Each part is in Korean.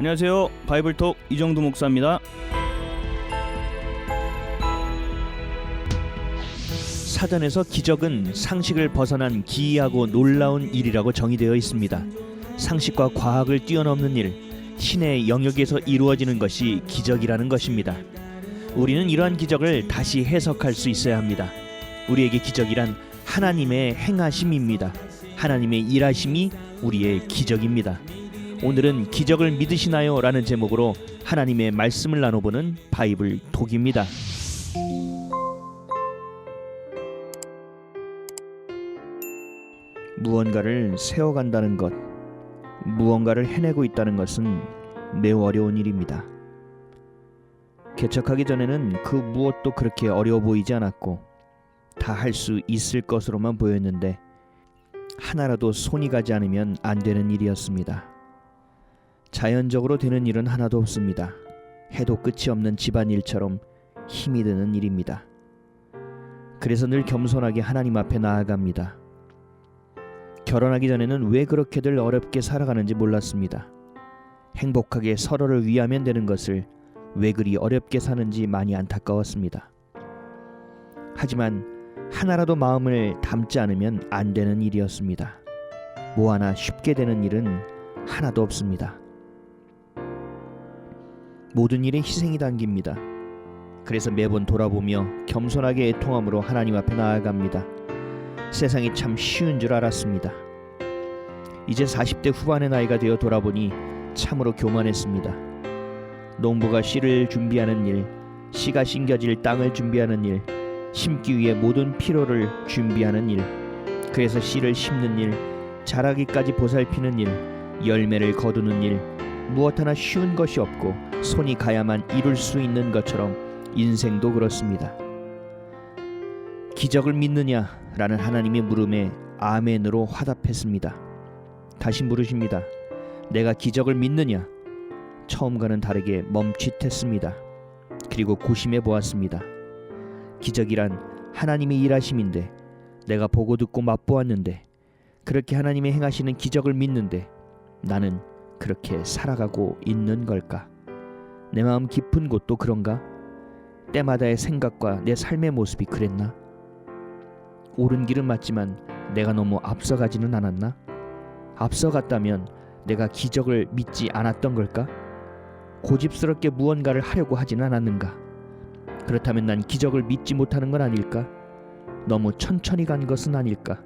안녕하세요. 바이블톡 이정도 목사입니다. 사전에서 기적은 상식을 벗어난 기이하고 놀라운 일이라고 정의되어 있습니다. 상식과 과학을 뛰어넘는 일, 신의 영역에서 이루어지는 것이 기적이라는 것입니다. 우리는 이러한 기적을 다시 해석할 수 있어야 합니다. 우리에게 기적이란 하나님의 행하심입니다. 하나님의 일하심이 우리의 기적입니다. 오늘은 기적을 믿으시나요? 라는 제목으로 하나님의 말씀을 나눠보는 바이블 톡입니다. 무언가를 세워간다는 것, 무언가를 해내고 있다는 것은 매우 어려운 일입니다. 개척하기 전에는 그 무엇도 그렇게 어려워 보이지 않았고 다 할 수 있을 것으로만 보였는데 하나라도 손이 가지 않으면 안 되는 일이었습니다. 자연적으로 되는 일은 하나도 없습니다. 해도 끝이 없는 집안일처럼 힘이 드는 일입니다. 그래서 늘 겸손하게 하나님 앞에 나아갑니다. 결혼하기 전에는 왜 그렇게들 어렵게 살아가는지 몰랐습니다. 행복하게 서로를 위하면 되는 것을 왜 그리 어렵게 사는지 많이 안타까웠습니다. 하지만 하나라도 마음을 담지 않으면 안 되는 일이었습니다. 뭐 하나 쉽게 되는 일은 하나도 없습니다. 모든 일에 희생이 담깁니다. 그래서 매번 돌아보며 겸손하게 애통함으로 하나님 앞에 나아갑니다. 세상이 참 쉬운 줄 알았습니다. 이제 40대 후반의 나이가 되어 돌아보니 참으로 교만했습니다. 농부가 씨를 준비하는 일, 씨가 심겨질 땅을 준비하는 일, 심기 위해 모든 피로를 준비하는 일, 그래서 씨를 심는 일, 자라기까지 보살피는 일, 열매를 거두는 일, 무엇 하나 쉬운 것이 없고 손이 가야만 이룰 수 있는 것처럼 인생도 그렇습니다. 기적을 믿느냐라는 하나님의 물음에 아멘으로 화답했습니다. 다시 물으십니다. 내가 기적을 믿느냐? 처음과는 다르게 멈칫했습니다. 그리고 고심해 보았습니다. 기적이란 하나님의 일하심인데 내가 보고 듣고 맛보았는데 그렇게 하나님의 행하시는 기적을 믿는데 나는 그렇게 살아가고 있는 걸까? 내 마음 깊은 곳도 그런가? 때마다의 생각과 내 삶의 모습이 그랬나? 옳은 길은 맞지만 내가 너무 앞서가지는 않았나? 앞서갔다면 내가 기적을 믿지 않았던 걸까? 고집스럽게 무언가를 하려고 하진 않았는가? 그렇다면 난 기적을 믿지 못하는 건 아닐까? 너무 천천히 간 것은 아닐까?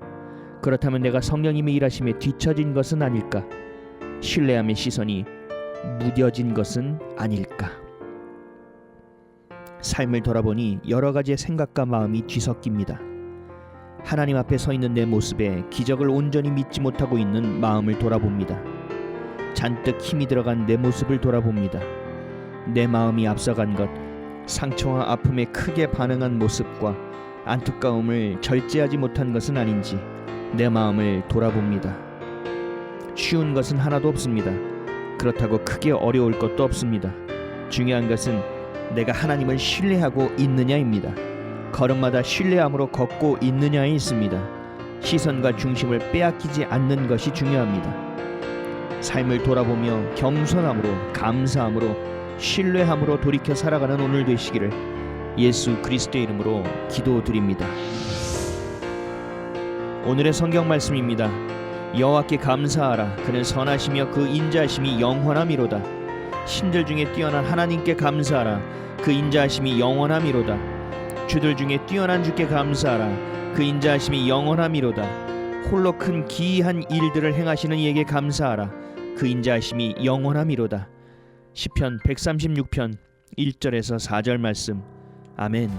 그렇다면 내가 성령님의 일하심에 뒤처진 것은 아닐까? 신뢰함의 시선이 무뎌진 것은 아닐까? 삶을 돌아보니 여러 가지의 생각과 마음이 뒤섞입니다. 하나님 앞에 서 있는 내 모습에 기적을 온전히 믿지 못하고 있는 마음을 돌아봅니다. 잔뜩 힘이 들어간 내 모습을 돌아봅니다. 내 마음이 앞서간 것, 상처와 아픔에 크게 반응한 모습과 안타까움을 절제하지 못한 것은 아닌지 내 마음을 돌아봅니다. 쉬운 것은 하나도 없습니다. 그렇다고 크게 어려울 것도 없습니다. 중요한 것은 내가 하나님을 신뢰하고 있느냐입니다. 걸음마다 신뢰함으로 걷고 있느냐에 있습니다. 시선과 중심을 빼앗기지 않는 것이 중요합니다. 삶을 돌아보며 겸손함으로 감사함으로 신뢰함으로 돌이켜 살아가는 오늘 되시기를 예수 그리스도의 이름으로 기도드립니다. 오늘의 성경 말씀입니다. 여호와께 감사하라 그는 선하시며 그 인자하심이 영원함이로다. 신들 중에 뛰어난 하나님께 감사하라 그 인자하심이 영원함이로다. 주들 중에 뛰어난 주께 감사하라 그 인자하심이 영원함이로다. 홀로 큰 기이한 일들을 행하시는 이에게 감사하라 그 인자하심이 영원함이로다. 시편 136편 1절에서 4절 말씀. 아멘.